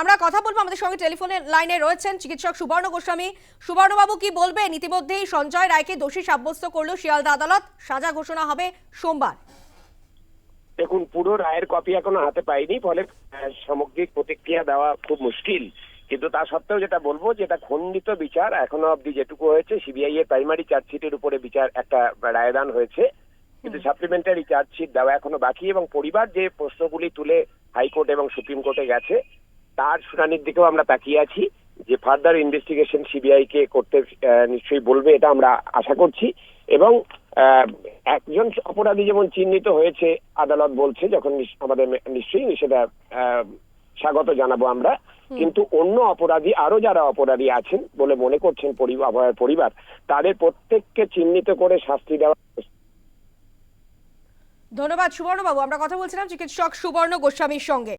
আমরা কথা বলব আমাদের সঙ্গে টেলিফোনের লাইনে রয়েছেন চিকিৎসক সুবর্ণ গোস্বামী। সুবর্ণবাবু কি বলবেন? ইতিমধ্যেই সঞ্জয় রায়কে দোষী সাব্যস্ত করল শিয়ালদা আদালত। সাজা ঘোষণা হবে সোমবার। দেখুন, পুরো রায়ের কপি এখনও হাতে পাইনি, ফলে সামগ্রিক প্রতিক্রিয়া দেওয়া খুব মুশকিল। কিন্তু তা সত্ত্বেও যেটা বলব, যেটা খণ্ডিত বিচার, এখনও অব্দি যেটুকু হয়েছে, সিবিআই এর প্রাইমারি চার্জশিটের উপরে বিচার একটা রায়দান হয়েছে। কিন্তু সাপ্লিমেন্টারি চার্জশিট দেওয়া এখনও বাকি এবং পরিবার যে প্রশ্নগুলি তুলে হাইকোর্ট এবং সুপ্রিম কোর্টে গেছে তার শুনানির দিকেও আমরা তাকিয়ে আছি যে ফার্দার ইনভেস্টিগেশন সিবিআই কে করতে নিশ্চয়ই বলবে এটা আমরা আশা করছি। এবং একজন অপরাধী যেমন চিহ্নিত হয়েছে আদালত বলছে যখন আমাদের নিশ্চয়ই সেটা স্বাগত জানাব আমরা। কিন্তু অন্য অপরাধী আরও যারা অপরাধী আছেন বলে মনে করছেন পরিবার পরিবার তাদের প্রত্যেককে চিহ্নিত করে শাস্তি দেওয়া ধন্যবাদ সুবর্ণবাবু আমরা কথা বলছিলাম চিকিৎসক সুবর্ণ গোস্বামীর সঙ্গে।